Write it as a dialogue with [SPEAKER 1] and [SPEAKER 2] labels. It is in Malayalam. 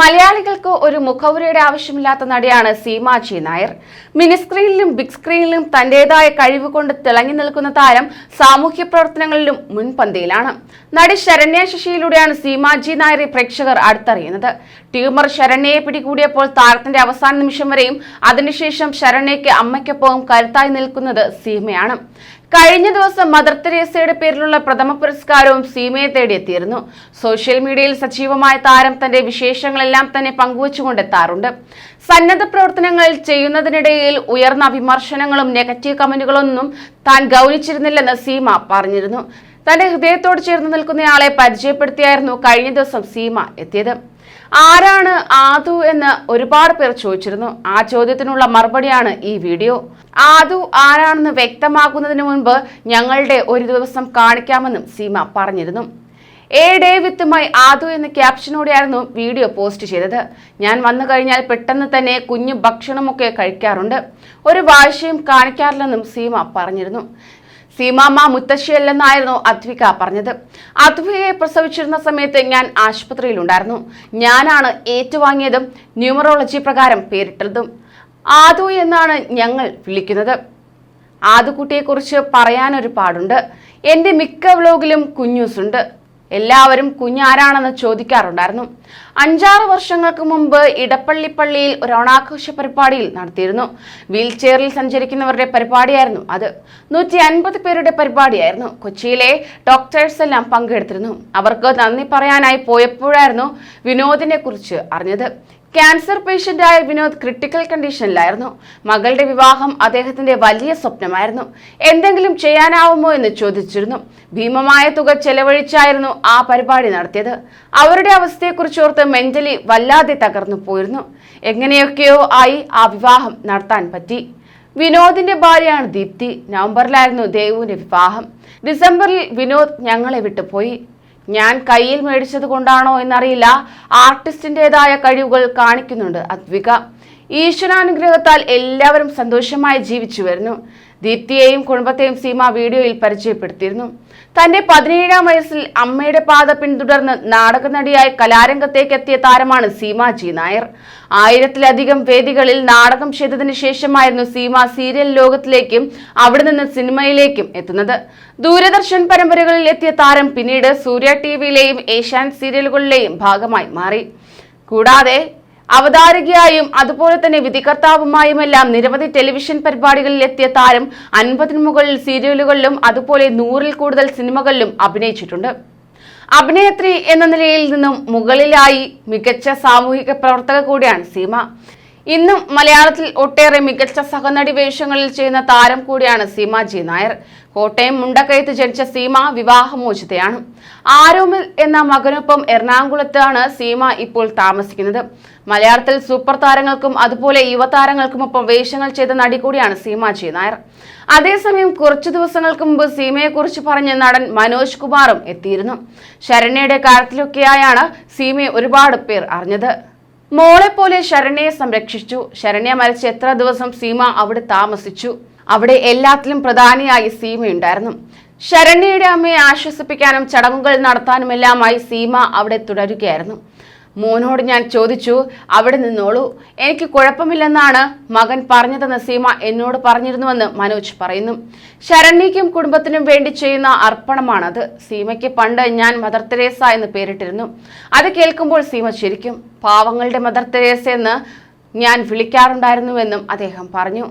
[SPEAKER 1] മലയാളികൾക്ക് ഒരു മുഖവുരയുടെ ആവശ്യമില്ലാത്ത നടിയാണ് സീമാജി നായർ. മിനിസ്ക്രീനിലും ബിഗ് സ്ക്രീനിലും തന്റേതായ കഴിവ് കൊണ്ട് തിളങ്ങി നിൽക്കുന്ന താരം സാമൂഹ്യ പ്രവർത്തനങ്ങളിലും മുൻപന്തിയിലാണ്. നടി ശരണ്യ ശശിയിലൂടെയാണ് സീമാജി നായരെ പ്രേക്ഷകർ അടുത്തറിയുന്നത്. ട്യൂമർ ശരണ്യയെ പിടികൂടിയപ്പോൾ താരത്തിന്റെ അവസാന നിമിഷം വരെയും അതിനുശേഷം ശരണ്യയ്ക്ക് അമ്മയ്ക്കൊപ്പവും കരുത്തായി നിൽക്കുന്നത് സീമയാണ്. കഴിഞ്ഞ ദിവസം മദർ തെരേസയുടെ പേരിലുള്ള പ്രഥമ പുരസ്കാരവും സീമയെ തേടിയെത്തിയിരുന്നു. സോഷ്യൽ മീഡിയയിൽ സജീവമായ താരം തന്റെ വിശേഷങ്ങളെല്ലാം തന്നെ പങ്കുവച്ചുകൊണ്ടെത്താറുണ്ട്. സന്നദ്ധ പ്രവർത്തനങ്ങൾ ചെയ്യുന്നതിനിടയിൽ ഉയർന്ന വിമർശനങ്ങളും നെഗറ്റീവ് കമന്റുകളൊന്നും താൻ ഗൗനിച്ചിരുന്നില്ലെന്ന് സീമ പറഞ്ഞിരുന്നു. തന്റെ ഹൃദയത്തോട് ചേർന്ന് നിൽക്കുന്നയാളെ പരിചയപ്പെടുത്തിയായിരുന്നു കഴിഞ്ഞ ദിവസം സീമ എത്തിയത്. ആരാണ് ആദു എന്ന് ഒരുപാട് പേർ ചോദിച്ചിരുന്നു. ആ ചോദ്യത്തിനുള്ള മറുപടിയാണ് ഈ വീഡിയോ. ആദു ആരാണെന്ന് വ്യക്തമാക്കുന്നതിന് മുൻപ് ഞങ്ങളുടെ ഒരു ദിവസം കാണിക്കാമെന്നും സീമ പറഞ്ഞിരുന്നു. A day with my Aadu എന്ന ക്യാപ്ഷനോടെയായിരുന്നു വീഡിയോ പോസ്റ്റ് ചെയ്തത്. ഞാൻ വന്നു കഴിഞ്ഞാൽ പെട്ടെന്ന് തന്നെ കുഞ്ഞു ഭക്ഷണമൊക്കെ കഴിക്കാറുണ്ട്. ഒരു വാശിയും കാണിക്കാറില്ലെന്നും സീമ പറഞ്ഞിരുന്നു. സീമാമ്മ മുത്തശ്ശിയല്ലെന്നായിരുന്നു അദ്വിക പറഞ്ഞത്. അദ്വികയെ പ്രസവിച്ചിരുന്ന സമയത്ത് ഞാൻ ആശുപത്രിയിലുണ്ടായിരുന്നു. ഞാനാണ് ഏറ്റുവാങ്ങിയതും ന്യൂമറോളജി പ്രകാരം പേരിട്ടതും. ആദു എന്നാണ് ഞങ്ങൾ വിളിക്കുന്നത്. ആദുക്കുട്ടിയെക്കുറിച്ച് പറയാനൊരു പാടുണ്ട് എന്റെ മിക്ക വ്ലോഗിലും കുഞ്ഞൂസ് ഉണ്ട് എല്ലാവരും കുഞ്ഞാരാണെന്ന് ചോദിക്കാറുണ്ടായിരുന്നു. അഞ്ചാറ് വർഷങ്ങൾക്ക് മുമ്പ് ഇടപ്പള്ളിപ്പള്ളിയിൽ ഒരു ഓണാഘോഷ പരിപാടിയിൽ നടത്തിയിരുന്നു. വീൽ ചെയറിൽ സഞ്ചരിക്കുന്നവരുടെ പരിപാടിയായിരുന്നു അത്. നൂറ്റി അൻപത് പേരുടെ പരിപാടിയായിരുന്നു. കൊച്ചിയിലെ ഡോക്ടേഴ്സ് എല്ലാം പങ്കെടുത്തിരുന്നു. അവർക്ക് നന്ദി പറയാനായി പോയപ്പോഴായിരുന്നു വിനോദിനെ കുറിച്ച് അറിഞ്ഞത്. ക്യാൻസർ പേഷ്യന്റായ വിനോദ് ക്രിട്ടിക്കൽ കണ്ടീഷനിലായിരുന്നു മകളുടെ വിവാഹം അദ്ദേഹത്തിന്റെ വലിയ സ്വപ്നമായിരുന്നു. എന്തെങ്കിലും ചെയ്യാനാവുമോ എന്ന് ചോദിച്ചിരുന്നു. ഭീമമായ തുക ചെലവഴിച്ചായിരുന്നു ആ പരിപാടി നടത്തിയത്. അവരുടെ അവസ്ഥയെക്കുറിച്ച് ഓർത്ത് മെന്റലി വല്ലാതെ തകർന്നു പോയിരുന്നു. എങ്ങനെയൊക്കെയോ ആയി ആ വിവാഹം നടത്താൻ പറ്റി. വിനോദിന്റെ ഭാര്യയാണ് ദീപ്തി. നവംബറിലായിരുന്നു ദേവുവിന്റെ വിവാഹം. ഡിസംബറിൽ വിനോദ് ഞങ്ങളെ വിട്ടുപോയി. ഞാൻ കയ്യിൽ മേടിച്ചത് കൊണ്ടാണോ എന്നറിയില്ല. ആർട്ടിസ്റ്റിന്റെതായ കഴിവുകൾ കാണിക്കുന്നുണ്ട് അദ്വിക ഈശ്വരാനുഗ്രഹത്താൽ എല്ലാവരും സന്തോഷമായി ജീവിച്ചു വരുന്നു. ദീപ്തിയെയും കുടുംബത്തെയും സീമ വീഡിയോയിൽ പരിചയപ്പെടുത്തിയിരുന്നു. തന്റെ പതിനേഴാം വയസ്സിൽ അമ്മയുടെ പാത പിന്തുടർന്ന് നാടക നടിയായി കലാരംഗത്തേക്ക് എത്തിയ താരമാണ് സീമ ജി നായർ. ആയിരത്തിലധികം വേദികളിൽ നാടകം ചെയ്തതിനു ശേഷമായിരുന്നു സീമ സീരിയൽ ലോകത്തിലേക്കും അവിടെ നിന്ന് സിനിമയിലേക്കും എത്തുന്നത്. ദൂരദർശൻ പരമ്പരകളിൽ എത്തിയ താരം പിന്നീട് സൂര്യ ടി വിയിലെയും ഏഷ്യാനെറ്റ് സീരിയലുകളിലെയും ഭാഗമായി മാറി. കൂടാതെ അവതാരകയായും അതുപോലെ തന്നെ വിധികർത്താവുമായുമെല്ലാം നിരവധി ടെലിവിഷൻ പരിപാടികളിൽ എത്തിയ താരം അൻപതിനു മുകളിൽ സീരിയലുകളിലും അതുപോലെ നൂറിൽ കൂടുതൽ സിനിമകളിലും അഭിനയിച്ചിട്ടുണ്ട്. അഭിനേത്രി എന്ന നിലയിൽ നിന്നും മുകളിലായി മികച്ച സാമൂഹിക പ്രവർത്തക കൂടിയാണ് സീമ. ഇന്നും മലയാളത്തിൽ ഒട്ടേറെ മികച്ച സഹനടി വേഷങ്ങളിൽ ചെയ്യുന്ന താരം കൂടിയാണ് സീമ ജി നായർ. കോട്ടയം മുണ്ടക്കയത്ത് ജനിച്ച സീമ വിവാഹമോചിതയാണ്. ആരോമിൽ എന്ന മകനൊപ്പം എറണാകുളത്താണ് സീമ ഇപ്പോൾ താമസിക്കുന്നത്. മലയാളത്തിൽ സൂപ്പർ താരങ്ങൾക്കും അതുപോലെ യുവതാരങ്ങൾക്കുമൊപ്പം വേഷങ്ങൾ ചെയ്ത നടി കൂടിയാണ് സീമ ജി നായർ. അതേസമയം കുറച്ചു ദിവസങ്ങൾക്ക് മുമ്പ് സീമയെക്കുറിച്ച് പറഞ്ഞ നടൻ മനോജ് കുമാറും എത്തിയിരുന്നു. ശരണ്യയുടെ കാര്യത്തിലൊക്കെയായാണ് സീമയെ ഒരുപാട് പേർ അറിഞ്ഞത്. മോളെ പോലെ ശരണ്യയെ സംരക്ഷിച്ചു. ശരണ്യ മരിച്ച എത്ര ദിവസം സീമ അവിടെ താമസിച്ചു. അവിടെ എല്ലാത്തിലും പ്രധാനിയായി സീമയുണ്ടായിരുന്നു. ശരണ്യയുടെ അമ്മയെ ആശ്വസിപ്പിക്കാനും ചടങ്ങുകൾ നടത്താനുമെല്ലാമായി സീമ അവിടെ തുടരുകയായിരുന്നു. മോനോട് ഞാൻ ചോദിച്ചു അവിടെ നിന്നോളൂ. എനിക്ക് കുഴപ്പമില്ലെന്നാണ് മകൻ പറഞ്ഞതെന്ന് സീമ എന്നോട് പറഞ്ഞിരുന്നുവെന്ന് മനോജ് പറയുന്നു. ശരണ്യയ്ക്കും കുടുംബത്തിനും വേണ്ടി ചെയ്യുന്ന അർപ്പണമാണത്. സീമയ്ക്ക് പണ്ട് ഞാൻ മദർ തെരേസ എന്ന് പേരിട്ടിരുന്നു. അത് കേൾക്കുമ്പോൾ സീമ ചിരിക്കും. പാവങ്ങളുടെ മദർ തെരേസ എന്ന് ഞാൻ വിളിക്കാറുണ്ടായിരുന്നുവെന്നും അദ്ദേഹം പറഞ്ഞു.